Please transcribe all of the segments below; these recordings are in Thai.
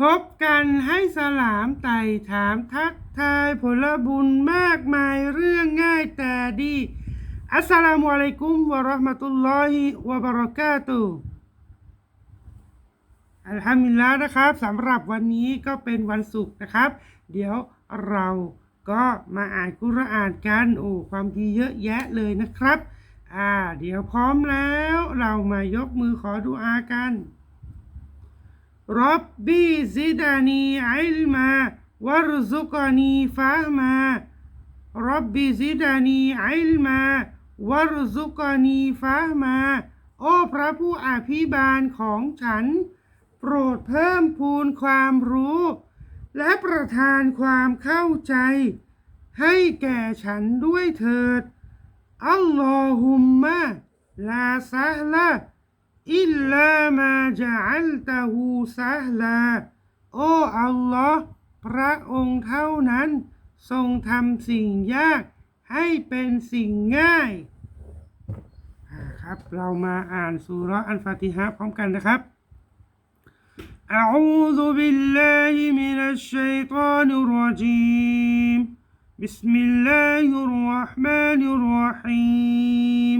พบกันให้สลามไต่ถามทักทายผลบุญมากมายเรื่องง่ายแต่ดี อัสสลามุอะลัยกุมวะราะห์มะตุลลอฮิวะบะเราะกาตุอัลฮัมดุลิลลาห์นะครับสำหรับวันนี้ก็เป็นวันศุกร์นะครับ เดี๋ยวเราก็มาอ่านกุรอานกันโอ้ความดีเยอะแยะเลยนะครับ อ่า เดี๋ยวพร้อมแล้วเรามายกมือขอดุอากัน ربي زدني علما وارزقني فهما ربي زدني علما وارزقني فهما โอ้พระผู้อภิบาลของฉัน โปรดเพิ่มพูนความรู้ และประทานความเข้าใจ ให้แก่ฉันด้วยเถิด อัลลอฮุมมะลาซะละ อิลลามาจัลตะฮูซะลา โอ้อัลลอฮ์พระองค์เท่านั้น ทรงทำสิ่งยากให้เป็นสิ่งง่ายอ่าครับ เรามาอ่านสุเราะห์อันฟาติฮะห์พร้อมกันนะครับ أعوذ بالله من الشيطان الرجيم بسم الله الرحمن الرحيم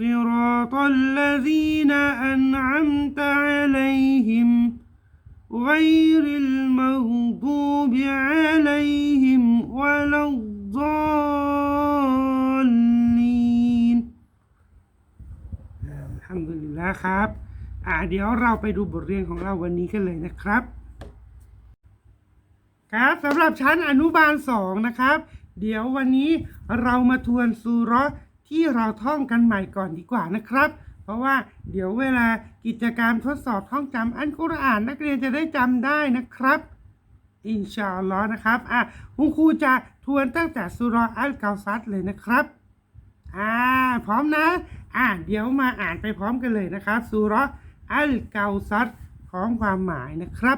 صراط الذين أنعمت عليهم غير المغضوب عليهم ولا الضالين อัลฮัมดุลิลละครับ อ่าเดี๋ยวเราไปดูบทเรียนของเราวันนี้กันเลยนะครับ ครับสำหรับชั้นอนุบาลสองนะครับ เดี๋ยววันนี้เรามาทวนซูเราะห์ ที่เราท่องกันใหม่ก่อนดีกว่านะครับ เพราะว่าเดี๋ยวเวลากิจกรรมทดสอบท่องจำอันกุรอานนักเรียนจะได้จำได้นะครับอินชาอัลลอฮ์นะครับอะคุณครูจะทวนตั้งแต่สุราะห์อัลกาวซัดเลยนะครับอ่าพร้อมนะอ่าเดี๋ยวมาอ่านไปพร้อมกันเลยนะครับสุราะห์อัลกาวซัดของความหมายนะครับ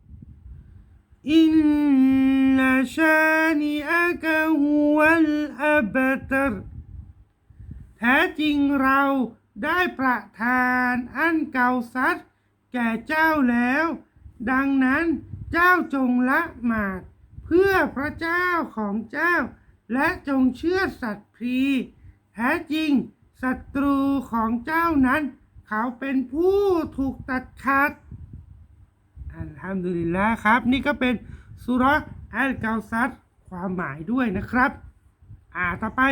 إن شانئك هو الأبتر แท้จริงเราได้ประทานอันเก่าซัดแก่เจ้าแล้ว ดังนั้นเจ้าจงละหมาด เพื่อพระเจ้าของเจ้า และจงเชื่อสัตว์พรี แท้จริงศัตรูของเจ้านั้น เขาเป็นผู้ถูกตัดขาด อัลฮัมดุลิลละครับ นี่ก็เป็นสุเราะห์อัลกาวซัดความหมายด้วยนะครับ อ่าต่อไป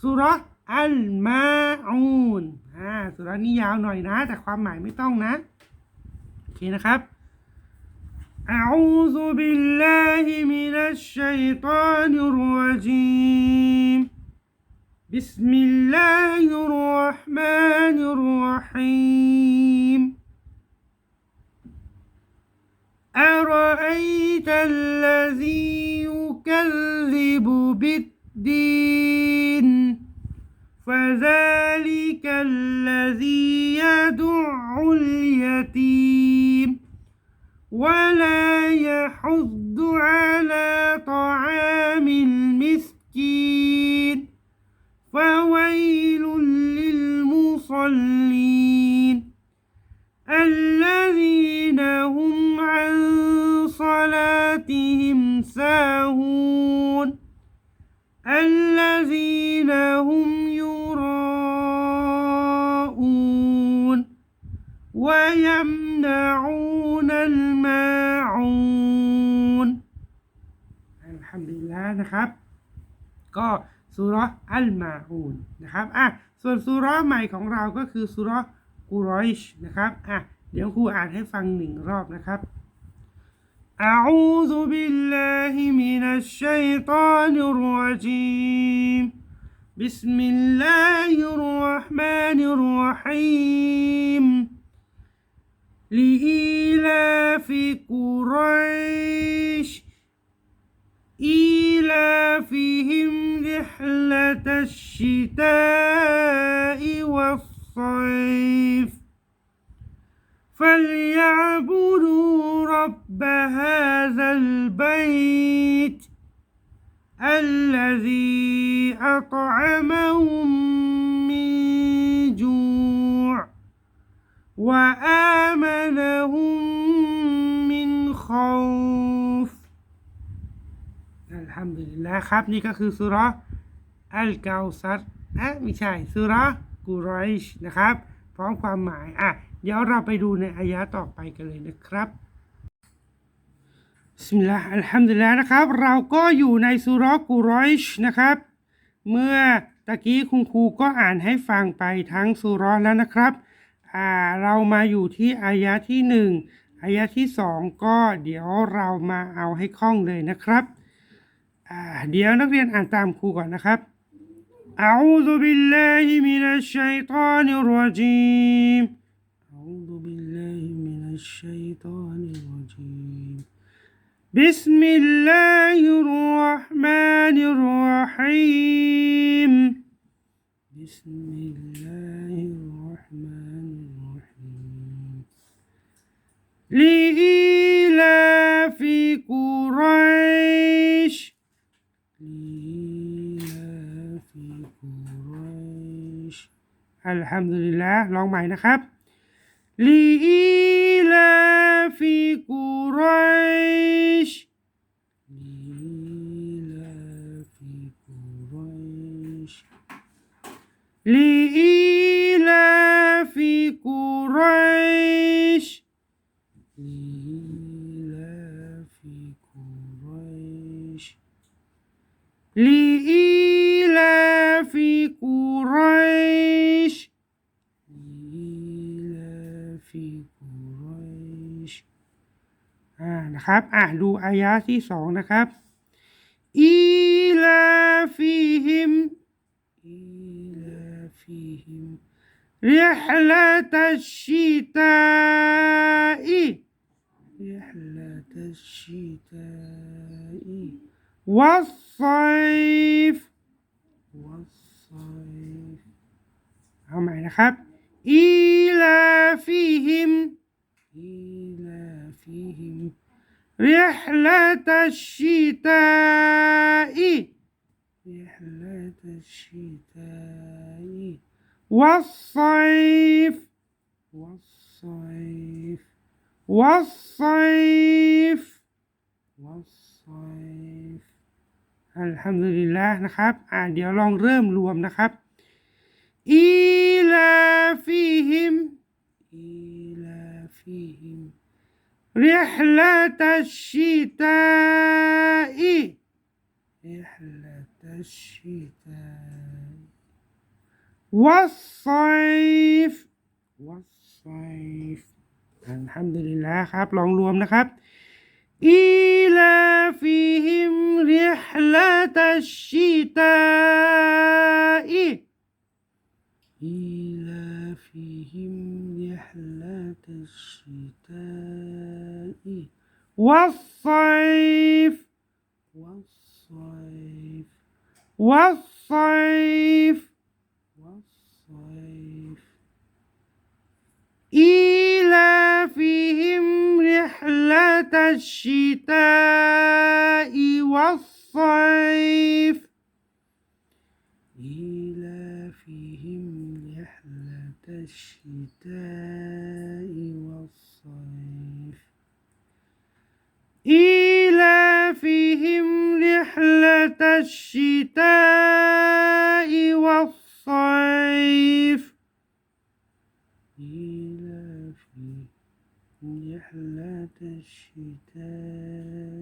สุเราะห์อัลมาอูนอ่าสุเราะห์นี้ยาวหน่อยนะ แต่ความหมายไม่ต้องนะ โอเคนะครับ أعوذ بالله من الشيطان الرجيم بسم الله الرحمن الرحيم بالدين فذلك الذي يدع اليتيم. ولا يحض على طعام المسكين. فويل للمصلين. الذين هم عن صلاتهم ساهون. الذين هم يراءون ويمنعون الماعون อัลฮัมดุลิลละห์นะครับ ก็ สุเราะห์อัลมาอูนนะครับอ่ะส่วนสุเราะห์ใหม่ของเราก็คือสุเราะห์กุรอยชนะครับอ่ะเดี๋ยวครูอ่านให้ฟังหนึ่งรอบนะครับ أعوذ بالله من الشيطان الرجيم. بسم الله الرحمن الرحيم. لإيلاف قريش. إيلافهم رحلة الشتاء والصيف. فليعبدوا رب هذا البيت الذي أطعمهم من جوع وآمنهم من خوف อัลฮัมดุลิลละครับ นี่ก็คือสุเราะห์อัลกาซัดอ่ะไม่ใช่สุเราะห์กุรอยชนะครับ พร้อมความหมายอ่ะ เดี๋ยวเราไปดูในอายะต่อไปกันเลยนะครับบิสมิลลาห์อัลฮัมดุลิลละนะครับ เราก็อยู่ในสุเราะห์กุรอยชนะครับ เมื่อตะกี้คุณครูก็อ่านให้ฟังไปทั้งสุเราะห์แล้วนะครับ อ่า เรามาอยู่ที่อายะที่หนึ่งอายะที่สองก็เดี๋ยวเรามาเอาให้คล่องเลยนะครับ อ่า เดี๋ยวนักเรียนอ่านตามครูก่อนนะครับ أعوذ بالله من الشيطان الرجيم أعوذ بالله من الشيطان الرجيم بسم الله الرحمن الرحيم بسم الله الرحمن الرحيم لإيلاف قريش لإيلاف قريش الحمد لله ลองใหม่นะครับ لإيلاف قريش. لإيلاف قريش. لإيلاف قريش. لإيلاف قريش. لإيلاف قريش. لإيلاف قريش อ่านะครับ อ่ะดูอายะที่สองนะครับ อีลาฟิฮิม อีลาฟิฮิม رحلة الشتاء رحلة الشتاء والصيف والصيف เอาใหม่นะครับ إيلافهم إيلافهم رحلة الشتاء رحلة الشتاء والصيف والصيف والصيف والصيف อัลฮัมดุลิลละนะครับ อ่าเดี๋ยวลองเริ่มรวมนะครับ อีลาฟิฮิม อีลาฟิฮิม رحلة الشتاء رحلة الشتاء والصيف والصيف الحمد لله ครับ ลองรวมนะครับ إيلافهم رحلة الشتاء إيلافهم رحلة الشتاء والصيف والصيف والصيف والصيف إيلافهم رحلة الشتاء والصيف إيلافهم رحلة الشتاء والصيف. إيلافهم رحلة الشتاء والصيف. إيلافهم رحلة الشتاء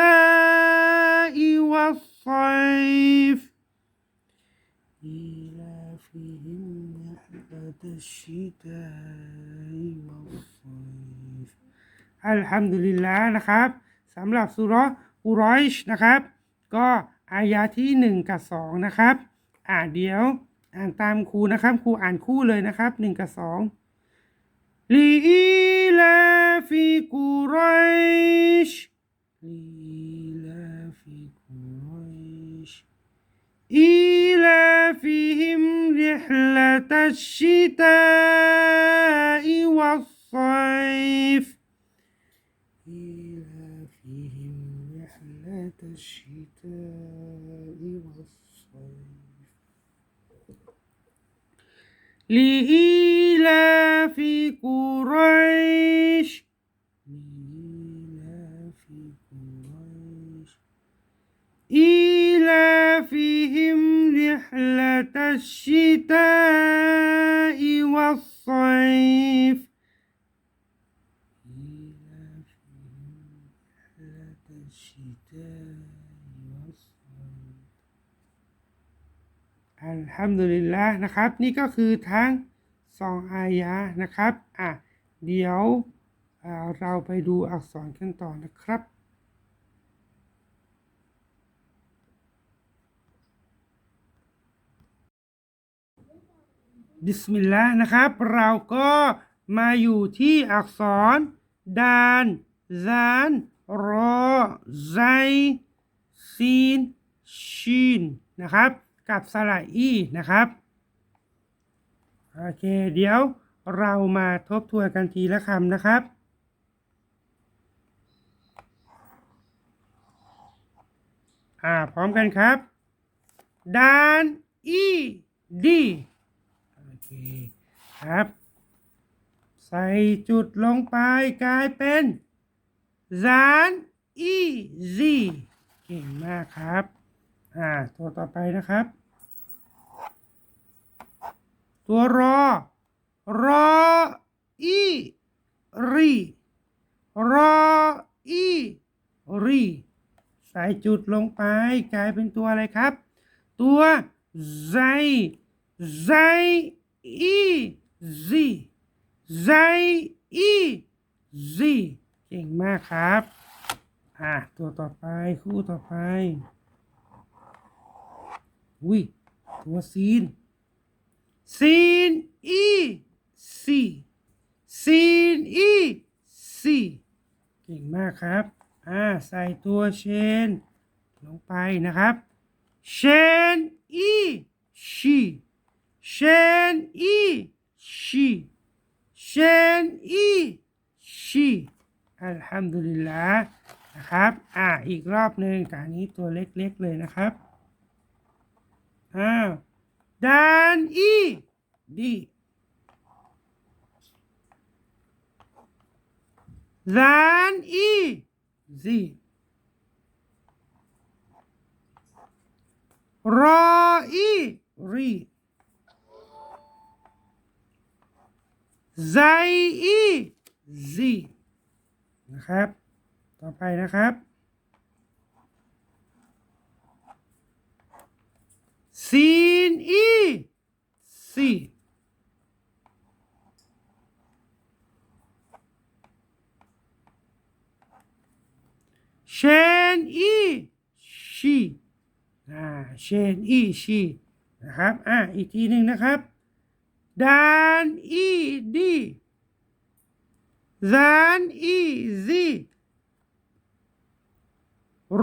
الشتاء والصيف إيلافهم رحلة الشتاء والصيف อัลฮัมดุลิลลาห์นะครับสำหรับสุเราะห์กุรอยชนะครับ ก็อายาที่หนึ่งกับสองนะครับ อ่าเดี๋ยวอ่านตามครูนะครับครูอ่านคู่เลยนะครับหนึ่งกับสองลีอีลาฟิกุรอ قريش. لإيلاف قريش إيلافهم رحلة الشتاء والصيف. إيلافهم رحلة الشتاء والصيف. لإيلاف قريش. الشتاء والصيف إيلافهم رحلة الشتاء والصيف อัลฮัมดุลิลละนะครับ นี่ก็คือทั้งสองอายะห์นะครับ อ่ะ เดี๋ยวอ่าเราไปดูอักษรกันต่อนะครับ บิสมิลลาห์นะครับ เราก็มาอยู่ที่อักษร ดานซานรอไซซีนชีนนะครับ กับสระอีนะครับโอเคเดี๋ยวเรามาทบทวนกันทีละคำนะครับอ่าพร้อมกันครับดานอีดี เคครับ ใส่จุดลงไปกลายเป็นซานอีซีเก่งมากครับ อ่า ตัวต่อไปนะครับ ตัวรอ รออีรีรออีรีใส่จุดลงไปกลายเป็นตัวอะไรครับ ตัวไซไซ อีซีไซอีซีเก่งมากครับ อะ ตัวต่อไปคู่ต่อไป อุ้ย ตัวซีน ซีนอีซีซีนอีซีเก่งมากครับ อ่า ใส่ตัวเชน ลงไปนะครับ เชนอีชี เชนอีชีเชนอีชีอัลฮัมดุลิลละนะครับ อ่าอีกรอบหนึ่งแต่อันนี้ตัวเล็กๆเลยนะครับ อ้าวดานอีดีดานอีซีรออีรี ไซอีซีนะครับ ต่อไปนะครับซีนอีซีเชนอีชีอ่าเชนอีชีนะครับ อ่าอีกทีหนึ่งนะครับ ดานอีดีซานอีซี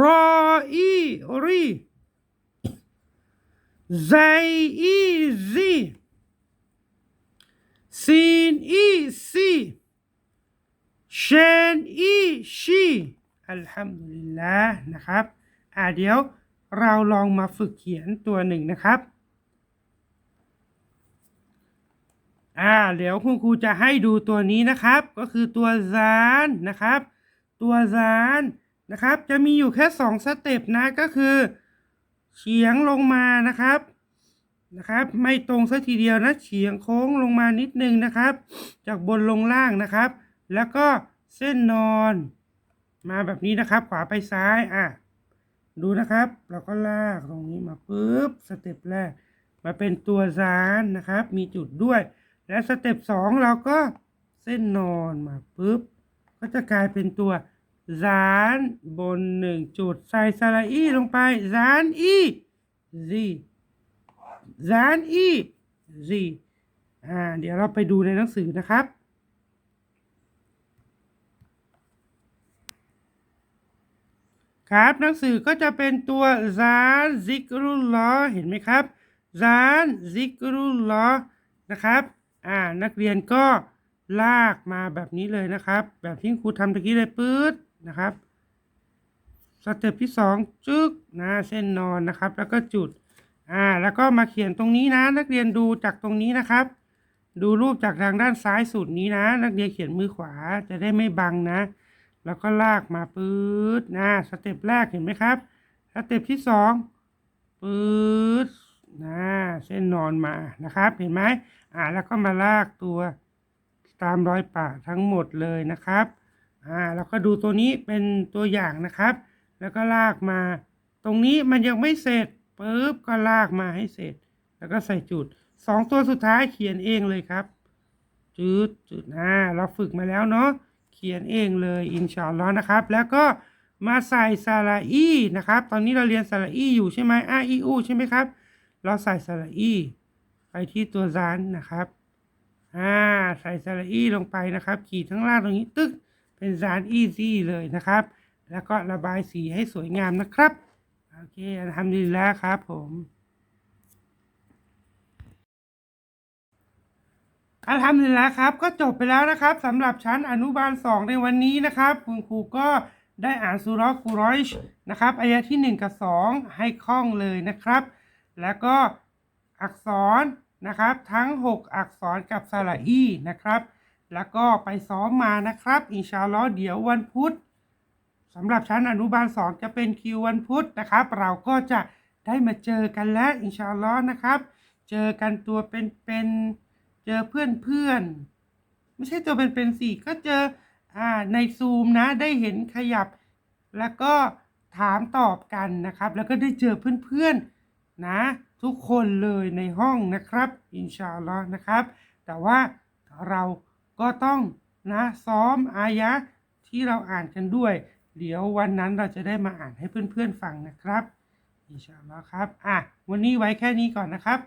รออีรี Zij easy. Sin easy. Shan e she อัลฮัมดุลิลละนะครับ อ่าเดี๋ยวเราลองมาฝึกเขียนตัวหนึ่งนะครับ อ่าเดี๋ยวคุณครูจะให้ดูตัวนี้นะครับ ก็คือตัวซานนะครับ ตัวซานนะครับ จะมีอยู่แค่สองสเต็ปนะก็คือเฉียงลงมานะครับนะครับ ไม่ตรงสัทีเดียวนะเฉียงโค้งลงมานิดนึงนะครับ จากบนลงล่างนะครับ แล้วก็เส้นนอน มาแบบนี้นะครับ ขวาไปซ้ายอะดูนะครับ เราก็ลากตรงนี้มาปุ๊บสเต็ปแรกมาเป็นตัวซานนะครับ มีจุดด้วย และสเต็ปสองเราก็เส้นนอนมาปุ๊บ ก็จะกลายเป็นตัวซานบนหนึ่งจุดใส่สระอีลงไปซานอีซีซานอีซีอ่าเดี๋ยวเราไปดูในหนังสือนะครับครับหนังสือก็จะเป็นตัวซานซิกรุลลอเห็นไหมครับซานซิกรุลลอนะครับ อ่านักเรียนก็ลากมาแบบนี้เลยนะครับ แบบที่ครูทำตะกี้เลยปื๊ดนะครับสเต็ปที่สองจึ๊กนะเส้นนอนนะครับ แล้วก็จุดอ่าแล้วก็มาเขียนตรงนี้นะ นักเรียนดูจากตรงนี้นะครับ ดูรูปจากทางด้านซ้ายสุดนี้นะ นักเรียนเขียนมือขวาจะได้ไม่บังนะ แล้วก็ลากมาปื๊ดนะสเต็ปแรกเห็นไหมครับสเต็ปที่สองปื๊ด นะเส้นนอนมานะครับ เห็นไหมอ่าแล้วก็มาลากตัวตามรอยปะทั้งหมดเลยนะครับอ่าแล้วก็ดูตัวนี้เป็นตัวอย่างนะครับ แล้วก็ลากมา ตรงนี้มันยังไม่เสร็จปุ๊บก็ลากมาให้เสร็จ แล้วก็ใส่จุดสองตัวสุดท้ายเขียนเองเลยครับ จุดจุดอ่าเราฝึกมาแล้วเนาะเขียนเองเลยอินชาอัลลอฮ์นะครับ แล้วก็มาใส่สระอีนะครับ ตอนนี้เราเรียนสระอีอยู่ใช่ไหมอาอีอูใช่ไหมครับ เราใส่สระอีไปที่ตัวซานนะครับ อ่า ใส่สระอีลงไปนะครับ ขีดทั้งล่างตรงนี้ตึ๊กเป็นซานอีซี่เลยนะครับ แล้วก็ระบายสีให้สวยงามนะครับ โอเคทำดีแล้วครับผมอัลฮัมดุลิลละครับ ก็จบไปแล้วนะครับสำหรับชั้นอนุบาล 2 ในวันนี้นะครับ คุณครูก็ได้อ่านสุราะห์กุรอยชนะครับอายะที่ 1 กับ 2 ให้คล่องเลยนะครับ แล้วก็อักษรนะครับ ทั้ง 6 อักษรกับสระอีนะครับ แล้วก็ไปซ้อมมานะครับ อินชาลอเดี๋ยววันพุธสำหรับชั้นอนุบาล 2 จะเป็นคิววันพุธนะครับ เราก็จะได้มาเจอกันแล้วอินชาลอนะครับ เจอกันตัวเป็นๆเจอเพื่อนเพื่อนๆไม่ใช่ตัวเป็นเป็นๆสิก็เจออ่าในซูมนะได้เห็นขยับ แล้วก็ถามตอบกันนะครับ แล้วก็ได้เจอเพื่อนๆ นะ ทุกคนเลยในห้องนะครับ อินชาอัลลอฮ์นะครับ แต่ว่าเราก็ต้องนะซ้อมอายะที่เราอ่านกันด้วย เดี๋ยววันนั้นเราจะได้มาอ่านให้เพื่อนๆฟังนะครับอินชาอัลลอฮ์ครับอะวันนี้ไว้แค่นี้ก่อนนะครับ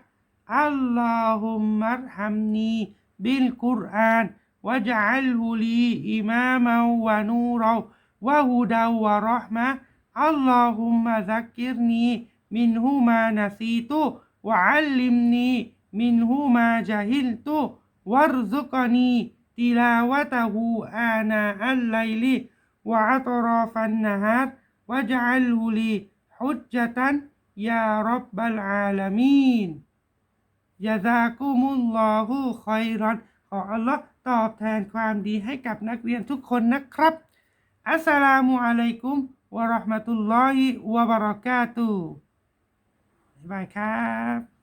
อัลลอฮุมมัรฮัมนีบิลกุรอานวะจัลฮุลีอิมามาวะนูราวะฮุดาวะราะห์มะอัลลอฮุมมะซักกิรนี มินฮุมานะซีตุวะอัลลิมนีมินฮุมาจาฮิลตุวัรซุกนีติลาวะตะฮูอานาอัลไลลิวะอัตราฟันนะฮารวะจัลฮุลีฮุจญะตันยารับบัลอาลามีนยาซากุมุลลอฮุคอยรอนขออัลลอฮ์ตอบแทนความดีให้กับนักเรียนทุกคนนะครับ อัสสลามุอะลัยกุมวะเราะห์มะตุลลอฮิวะบะเราะกาตุฮ์ บ๊ายบายครับ